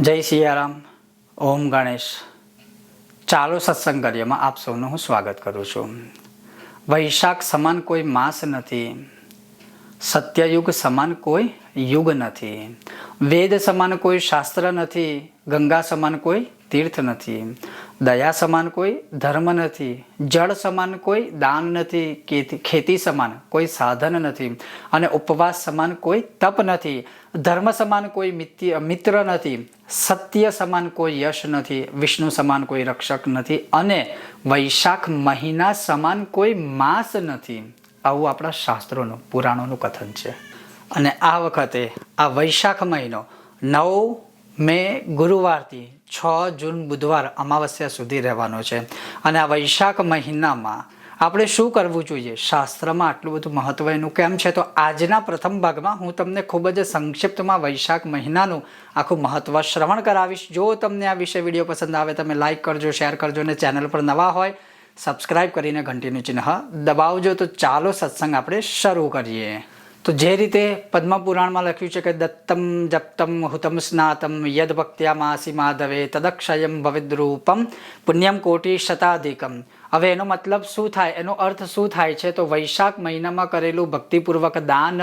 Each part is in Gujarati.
જય સિયારામ. ઓમ ગણેશ. ચાલો સત્સંગ કાર્યમાં આપ સૌનું હું સ્વાગત કરું છું. વૈશાખ સમાન કોઈ માસ નથી. સત્યયુગ સમાન કોઈ યુગ નથી. વેદ સમાન કોઈ શાસ્ત્ર નથી. ગંગા સમાન કોઈ તીર્થ નથી. દયા સમાન કોઈ, ધર્મ નથી, જળ સમાન કોઈ, દાન નથી, ખેતી- સમાન કોઈ, સાધન નથી અને ઉપવાસ સમાન કોઈ, તપ નથી, ધર્મ સમાન કોઈ મિત્ર નથી, સત્ય સમાન કોઈ, યશ નથી, વિષ્ણુ સમાન કોઈ, રક્ષક નથી અને વૈશાખ મહિના સમાન કોઈ, માસ નથી. આવું આપણા શાસ્ત્રોનું, પુરાણોનું કથન છે. અને આ વખતે, આ વૈશાખ મહિનો, નવ મે ગુરુવારથી છ જૂન બુધવાર અમાવસ્યા સુધી રહેવાનો છે. અને આ વૈશાખ મહિનામાં આપણે શું કરવું જોઈએ? શાસ્ત્રમાં આટલું બધું મહત્વ એનું કેમ છે? તો આજના પ્રથમ ભાગમાં હું તમને ખૂબ જ સંક્ષિપ્તમાં વૈશાખ મહિનાનું આખું મહત્વ શ્રવણ કરાવીશ. જો તમને આ વિશે વીડિયો પસંદ આવે, તમે લાઇક કરજો, શેર કરજો અને ચેનલ પર નવા હોય, સબસ્ક્રાઇબ કરીને ઘંટીનું ચિહ્ન દબાવજો. તો ચાલો સત્સંગ આપણે શરૂ કરીએ. તો જે રીતે પદ્મપુરાણમાં લખ્યું છે કે દત્તમ જપ્તમ હુતમ સ્નાતમ યદ ભક્ત્યામાસી માધવે તદક્ષયમ ભવિદ્રૂપમ પુણ્યમ કોટી શતાધિકમ. હવે એનો મતલબ શું થાય? એનો અર્થ શું થાય છે? તો વૈશાખ મહિનામાં કરેલું ભક્તિપૂર્વક દાન,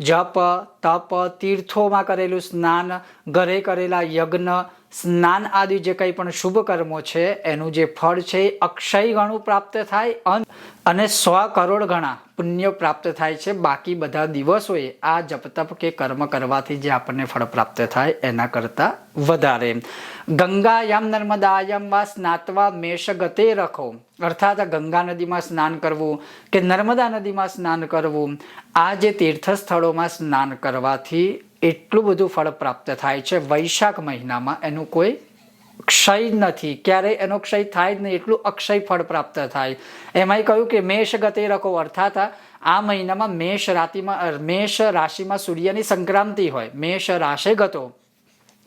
જપ, તપ, તીર્થોમાં કરેલું સ્નાન, ઘરે કરેલા યજ્ઞ સ્નાન આદિ જે કંઈ પણ શુભ કર્મો છે, એનું જે ફળ છે એ અક્ષય ગણું પ્રાપ્ત થાય, અને સો કરોડ ગણા પુણ્ય પ્રાપ્ત થાય છે. બાકી બધા દિવસોએ આ જપતપ કે કર્મ કરવાથી જે આપણને ફળ પ્રાપ્ત થાય, એના કરતાં વધારે. ગંગાયામ નર્મદાયામ વા સ્નાતવા મેષ ગતે રખો. અર્થાત ગંગા નદીમાં સ્નાન કરવું કે નર્મદા નદીમાં સ્નાન કરવું, આ જે તીર્થ સ્થળોમાં સ્નાન કરવાથી એટલું બધું ફળ પ્રાપ્ત થાય છે વૈશાખ મહિનામાં. એનું કોઈ ક્ષય નથી. ક્યારેય એનો ક્ષય થાય જ નહીં, એટલું અક્ષય ફળ પ્રાપ્ત થાય. એમાંય કહ્યું કે મેષ ગતે રખો, અર્થાત આ મહિનામાં મેષ રાતિમાં મેષ રાશિમાં સૂર્યની સંક્રાંતિ હોય. મેષ રાશે ગતો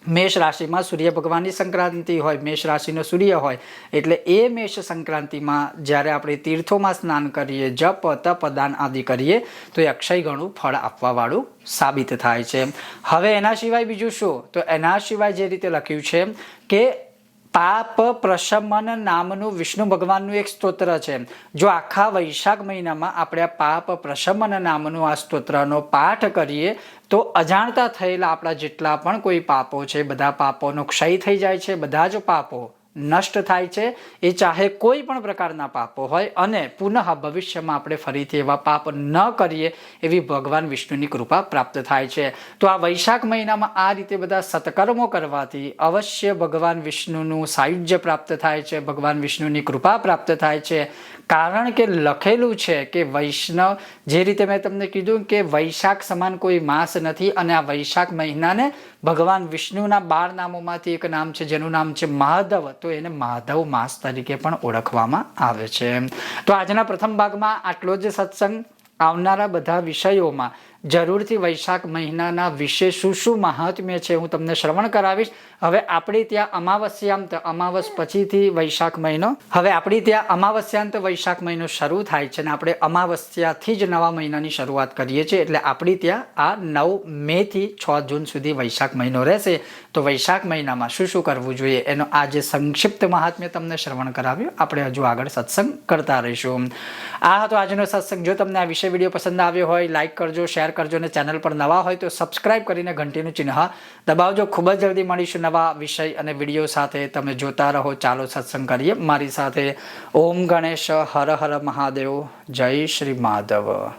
મેષ રાશિમાં સૂર્ય ભગવાનની સંક્રાંતિ હોય, મેષ રાશિનો સૂર્ય હોય, એટલે એ મેષ સંક્રાંતિમાં જ્યારે આપણે તીર્થોમાં સ્નાન કરીએ, જપ, તપ, દાન આદિ કરીએ, તો એ અક્ષય ગણું ફળ આપવાવાળું સાબિત થાય છે. હવે એના સિવાય બીજું શું? તો એના સિવાય જે રીતે લખ્યું છે કે પાપ પ્રશમન નામનું વિષ્ણુ ભગવાનનું એક સ્તોત્ર છે. જો આખા વૈશાખ મહિનામાં આપણે પાપ પ્રશમન નામનું આ સ્તોત્રનો પાઠ કરીએ, તો અજાણતા થયેલા આપણા જેટલા પણ કોઈ પાપો છે, બધા પાપોનો ક્ષય થઈ જાય છે, બધા જ પાપો નષ્ટ થાય છે, એ ચાહે કોઈ પણ પ્રકારના પાપો હોય અને પુનઃ ભવિષ્યમાં આપણે ફરીથી એવા પાપ ન કરીએ એવી ભગવાન વિષ્ણુની કૃપા પ્રાપ્ત થાય છે. તો આ વૈશાખ મહિનામાં આ રીતે બધા સત્કર્મો કરવાથી અવશ્ય ભગવાન વિષ્ણુનું સાયુજ્ય પ્રાપ્ત થાય છે, ભગવાન વિષ્ણુની કૃપા પ્રાપ્ત થાય છે. કારણ કે લખેલું છે કે વૈષ્ણવ, જે રીતે મેં તમને કીધું કે વૈશાખ સમાન કોઈ માસ નથી અને આ વૈશાખ મહિનાને ભગવાન વિષ્ણુના બાર નામોમાંથી એક નામ છે, જેનું નામ છે માધવ તો એને માધવ માસ તરીકે પણ ઓળખવામાં આવે છે. તો આજના પ્રથમ ભાગમાં આટલો જ સત્સંગ. આવનારા બધા વિષયોમાં. જરૂરથી વૈશાખ મહિનાના વિશે શું શું મહાત્મ્ય છે હું તમને શ્રવણ કરાવીશ. હવે આપણી ત્યાં અમાવસ્યાંત, અમાવસ પછીથી વૈશાખ મહિનો. હવે આપણી ત્યાં અમાવસ્યાંત, વૈશાખ મહિનો શરૂ થાય છે અને આપણે અમાવસ્યાથી જ નવા મહિનાની શરૂઆત કરીએ છીએ. એટલે આપણી ત્યાં આ નવ મેથી છ જૂન સુધી વૈશાખ મહિનો રહેશે. તો વૈશાખ મહિનામાં શું શું કરવું જોઈએ? એનો આ જે સંક્ષિપ્ત મહાત્મ્ય તમને શ્રવણ કરાવ્યું. આપણે હજુ આગળ સત્સંગ કરતા રહીશું. આ હતો આજનો સત્સંગ. જો તમને આ વિષય વીડિયો પસંદ આવ્યો હોય લાઇક કરજો શેર કરજો અને ચેનલ પર નવા હોય તો સબસ્ક્રાઇબ કરીને ઘંટીનું ચિહ્ન દબાવજો. ખૂબ જ જલ્દી મળીશું નવા વિષય અને વીડિયો સાથે. તમે જોતા રહો. ચાલો સત્સંગ કરીએ. મારી સાથે ઓમ ગણેશ હર હર મહાદેવ. જય શ્રી માધવ.